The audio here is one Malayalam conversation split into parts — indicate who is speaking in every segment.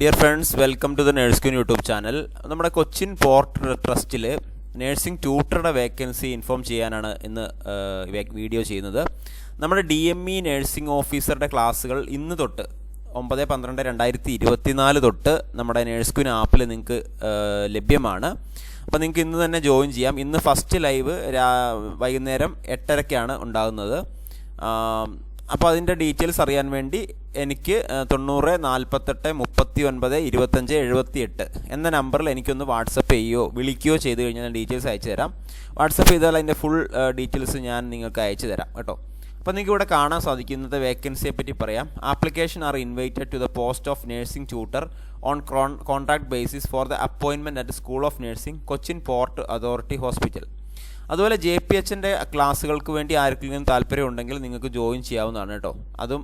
Speaker 1: Dear friends welcome to the nurse YouTube channel നമ്മുടെ കൊച്ചിൻ പോർട്ട് ട്രസ്റ്റിൽ നേഴ്സിംഗ് ട്യൂട്ടറുടെ വേക്കൻസി ഇൻഫോം ചെയ്യാനാണ് ഇന്ന് വീഡിയോ ചെയ്യുന്നത്. നമ്മുടെ ഡി എം ഇ നേഴ്സിംഗ് ഓഫീസറുടെ ക്ലാസ്സുകൾ ഇന്ന് തൊട്ട് ഒമ്പത് പന്ത്രണ്ട് രണ്ടായിരത്തി ഇരുപത്തിനാല് തൊട്ട് നമ്മുടെ നേഴ്സ് ആപ്പിൽ നിങ്ങൾക്ക് ലഭ്യമാണ്. അപ്പോൾ നിങ്ങൾക്ക് ഇന്ന് തന്നെ ജോയിൻ ചെയ്യാം. ഇന്ന് ഫസ്റ്റ് ലൈവ് വൈകുന്നേരം എട്ടരയ്ക്കാണ് ഉണ്ടാകുന്നത്. അപ്പോൾ അതിന്റെ ഡീറ്റെയിൽസ് അറിയാൻ വേണ്ടി എനിക്ക് തൊണ്ണൂറ് നാൽപ്പത്തെട്ട് മുപ്പത്തി ഒൻപത് ഇരുപത്തഞ്ച് എഴുപത്തി എട്ട് എന്ന നമ്പറിൽ എനിക്കൊന്ന് വാട്സപ്പ് ചെയ്യുകയോ വിളിക്കുകയോ ചെയ്ത് കഴിഞ്ഞാൽ ഞാൻ ഡീറ്റെയിൽസ് അയച്ചു തരാം. വാട്സപ്പ് ചെയ്താൽ അതിന്റെ ഫുൾ ഡീറ്റെയിൽസ് ഞാൻ നിങ്ങൾക്ക് അയച്ചു തരാം കേട്ടോ. അപ്പോൾ നിങ്ങൾക്ക് ഇവിടെ കാണാൻ സാധിക്കുന്നത് വേക്കൻസിയെ പറ്റി പറയാം. Application are invited to the post of nursing tutor on contract basis for the അപ്പോയിൻമെന്റ് at school of nursing Cochin port authority hospital അതുപോലെ ജെ പി എച്ചിന്റെ ക്ലാസ്സുകൾക്ക് വേണ്ടി ആർക്കെങ്കിലും താല്പര്യം ഉണ്ടെങ്കിൽ നിങ്ങൾക്ക് ജോയിൻ ചെയ്യാവുന്നതാണ് കേട്ടോ. അതും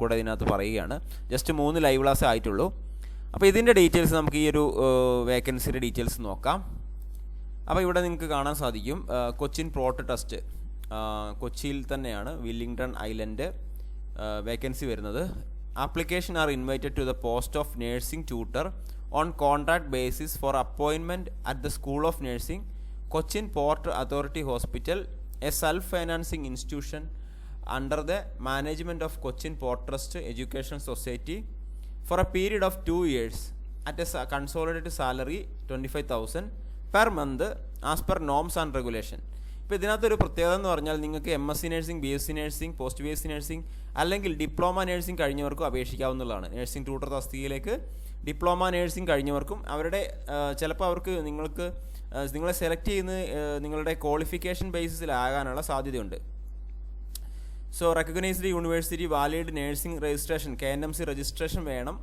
Speaker 1: കൂടെ ഇതിനകത്ത് പറയുകയാണ്. ജസ്റ്റ് മൂന്ന് ലൈവ് ക്ലാസ് ആയിട്ടുള്ളൂ. അപ്പോൾ ഇതിന്റെ ഡീറ്റെയിൽസ് നമുക്ക് ഈ ഒരു വേക്കൻസിയുടെ ഡീറ്റെയിൽസ് നോക്കാം. അപ്പോൾ ഇവിടെ നിങ്ങൾക്ക് കാണാൻ സാധിക്കും കൊച്ചിൻ പ്രോട്ട് ടെസ്റ്റ് കൊച്ചിയിൽ തന്നെയാണ് വില്ലിംഗ്ടൺ ഐലൻഡ് വേക്കൻസി വരുന്നത്. Application are invited to the post of nursing tutor on contract basis for അപ്പോയിൻമെന്റ് at the school of nursing Cochin port authority hospital a self financing institution under the management of Cochin port trust education society for a period of two years at a consolidate salary twenty five thousand per month as per norms and regulation. ഇപ്പോൾ ഇതിനകത്തൊരു പ്രത്യേകത എന്ന് പറഞ്ഞാൽ നിങ്ങൾക്ക് M S C nursing B S C nursing post B S C nursing അല്ലെങ്കിൽ ഡിപ്ലോമ നഴ്സിംഗ് കഴിഞ്ഞവർക്കും അപേക്ഷിക്കാവുന്നതാണ്. നഴ്സിംഗ് ട്യൂട്ടർ തസ്തികയിലേക്ക് ഡിപ്ലോമ നഴ്സിംഗ് കഴിഞ്ഞവർക്കും അവരുടെ ചിലപ്പോൾ അവർക്ക് നിങ്ങൾക്ക് നിങ്ങളെ സെലക്ട് ചെയ്യുന്ന നിങ്ങളുടെ ക്വാളിഫിക്കേഷൻ ബേസിസിലാകാനുള്ള സാധ്യതയുണ്ട്. So recognised university valid nursing registration K N M C registration വേണം.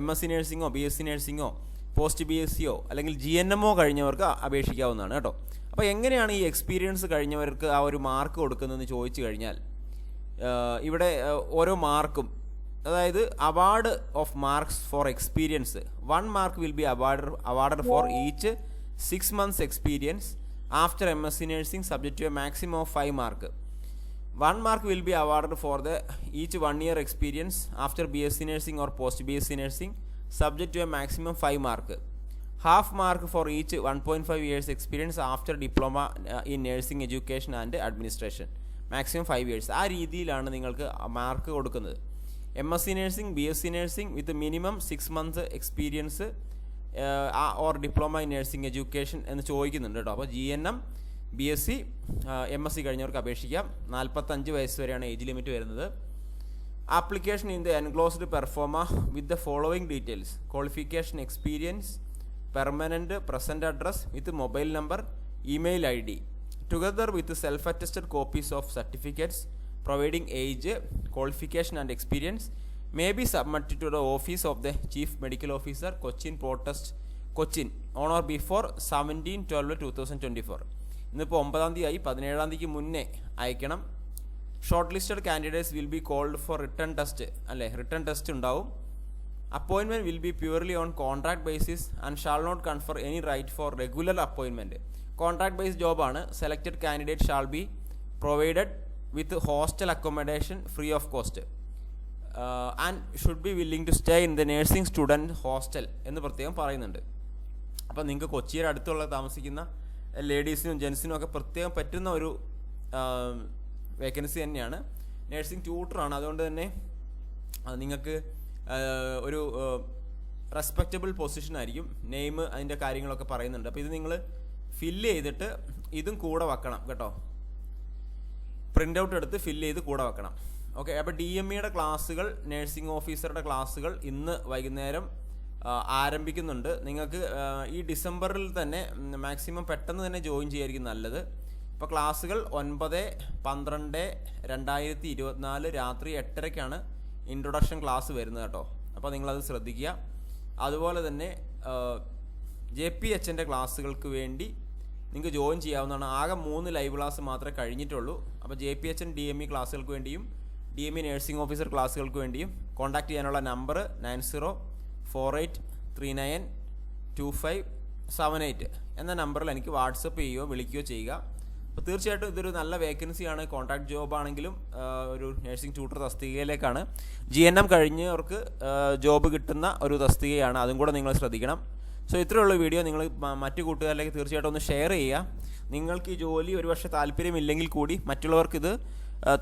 Speaker 1: എം എസ് സി നേഴ്സിംഗോ ബി എസ് സി നേഴ്സിംഗോ പോസ്റ്റ് ബി എസ് സിയോ അല്ലെങ്കിൽ ജി എൻ എമ്മോ കഴിഞ്ഞവർക്ക് അപേക്ഷിക്കാവുന്നതാണ് കേട്ടോ. അപ്പോൾ എങ്ങനെയാണ് ഈ എക്സ്പീരിയൻസ് കഴിഞ്ഞവർക്ക് ആ ഒരു മാർക്ക് കൊടുക്കുന്നതെന്ന് ചോദിച്ചു കഴിഞ്ഞാൽ ഇവിടെ ഓരോ മാർക്കും അതായത് award of marks for experience one mark will be award award for each six months experience after M S C nursing subject to a maximum of five mark one mark will be award for the each one year experience after B S C nursing or post B S C nursing subject to a maximum five mark half mark for each one point five years experience after diploma in nursing education and administration maximum five years ആ രീതിയിലാണ് നിങ്ങൾക്ക് മാർക്ക് കൊടുക്കുന്നത്. M S C nursing B S C nursing with minimum six months experience or diploma in nursing education എന്ന് ചോദിക്കുന്നുണ്ട് കേട്ടോ അപ്പോൾ G N M B S C M S C കഴിഞ്ഞവർക്ക് അപേക്ഷിക്കാം. നാൽപ്പത്തഞ്ച് വയസ്സ് വരെയാണ് ഏജ് ലിമിറ്റ് വരുന്നത്. Application in the enclosed proforma with the following details qualification experience permanent present address with mobile number email I D together with self attested copies of certificates providing age qualification and experience may be submitted to the office of the chief medical officer Cochin port trust Cochin on or before seventeen twelve two thousand twenty four ഇന്നിപ്പോൾ ഒമ്പതാം തീയതി ആയി പതിനേഴാം തീയതിക്ക് മുന്നേ അയക്കണം. Shortlisted candidates will be called for written test അല്ലേ? റിട്ടേൺ ടെസ്റ്റ് ഉണ്ടാവും. അപ്പോയിൻമെന്റ് will be purely on contract basis and shall not confer any right for regular അപ്പോയിൻമെന്റ് contract based ജോബാണ് selected candidate shall be provided with hostel accommodation free of cost and should be willing to stay in the nursing student hostel എന്ന് പ്രത്യേകം പറയുന്നുണ്ട്. അപ്പോൾ നിങ്ങൾക്ക് കൊച്ചിയുടെ അടുത്തുള്ള താമസിക്കുന്ന ലേഡീസിനും ജെൻസിനും ഒക്കെ പ്രത്യേകം പറ്റുന്ന ഒരു വേക്കൻസി തന്നെയാണ്. നേഴ്സിംഗ് ട്യൂട്ടറാണ് അതുകൊണ്ട് തന്നെ നിങ്ങൾക്ക് ഒരു റെസ്പെക്റ്റബിൾ പൊസിഷൻ ആയിരിക്കും. നെയിം അതിന്റെ കാര്യങ്ങളൊക്കെ പറയുന്നുണ്ട്. അപ്പോൾ ഇത് നിങ്ങൾ ഫില്ല് ചെയ്തിട്ട് ഇതും കൂടെ വെക്കണം കേട്ടോ. പ്രിന്റ് ഔട്ട് എടുത്ത് ഫില്ല് ചെയ്ത് കൂടെ വെക്കണം. ഓക്കെ അപ്പോൾ ഡി എം ഇയുടെ ക്ലാസ്സുകൾ നഴ്സിംഗ് ഓഫീസറുടെ ക്ലാസ്സുകൾ ഇന്ന് വൈകുന്നേരം ആരംഭിക്കുന്നുണ്ട്. നിങ്ങൾക്ക് ഈ ഡിസംബറിൽ തന്നെ മാക്സിമം പെട്ടെന്ന് തന്നെ ജോയിൻ ചെയ്യായിരിക്കും നല്ലത്. ഇപ്പോൾ ക്ലാസ്സുകൾ ഒൻപത് പന്ത്രണ്ട് രണ്ടായിരത്തി ഇരുപത്തിനാല് രാത്രി എട്ടരയ്ക്കാണ് ഇൻട്രൊഡക്ഷൻ ക്ലാസ് വരുന്നത് കേട്ടോ. അപ്പോൾ നിങ്ങളത് ശ്രദ്ധിക്കുക. അതുപോലെ തന്നെ ജെ പി എച്ചിന്റെ ക്ലാസ്സുകൾക്ക് വേണ്ടി നിങ്ങൾക്ക് ജോയിൻ ചെയ്യാവുന്നതാണ്. ആകെ മൂന്ന് ലൈവ് ക്ലാസ് മാത്രമേ കഴിഞ്ഞിട്ടുള്ളൂ. അപ്പോൾ J P H N D M E ക്ലാസ്സുകൾക്ക് വേണ്ടിയും D M E nursing officer ക്ലാസ്സുകൾക്ക് വേണ്ടിയും കോൺടാക്ട് ചെയ്യാനുള്ള number nine zero four eight three nine two five seven eight എന്ന നമ്പറിൽ എനിക്ക് വാട്സപ്പ് ചെയ്യുകയോ വിളിക്കുകയോ ചെയ്യുക. അപ്പോൾ തീർച്ചയായിട്ടും ഇതൊരു നല്ല വേക്കൻസിയാണ്. കോൺട്രാക്ട് ജോബ് ആണെങ്കിലും ഒരു നഴ്സിംഗ് ട്യൂട്ടർ തസ്തികയിലേക്കാണ്. ജി എൻ എം കഴിഞ്ഞവർക്ക് ജോബ് കിട്ടുന്ന ഒരു തസ്തികയാണ്. അതും കൂടെ നിങ്ങൾ ശ്രദ്ധിക്കണം. സോ ഇത്രയുള്ള വീഡിയോ നിങ്ങൾ മറ്റു കൂട്ടുകാരിലേക്ക് തീർച്ചയായിട്ടും ഒന്ന് ഷെയർ ചെയ്യുക. നിങ്ങൾക്ക് ഈ ജോലി ഒരുപക്ഷെ താല്പര്യമില്ലെങ്കിൽ കൂടി മറ്റുള്ളവർക്കിത്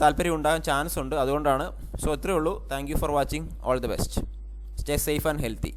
Speaker 1: താല്പര്യം ഉണ്ടാകാൻ ചാൻസ് ഉണ്ട്. അതുകൊണ്ടാണ്. സോ ഇത്രയേ ഉള്ളൂ. Thank you for watching all the best stay safe and healthy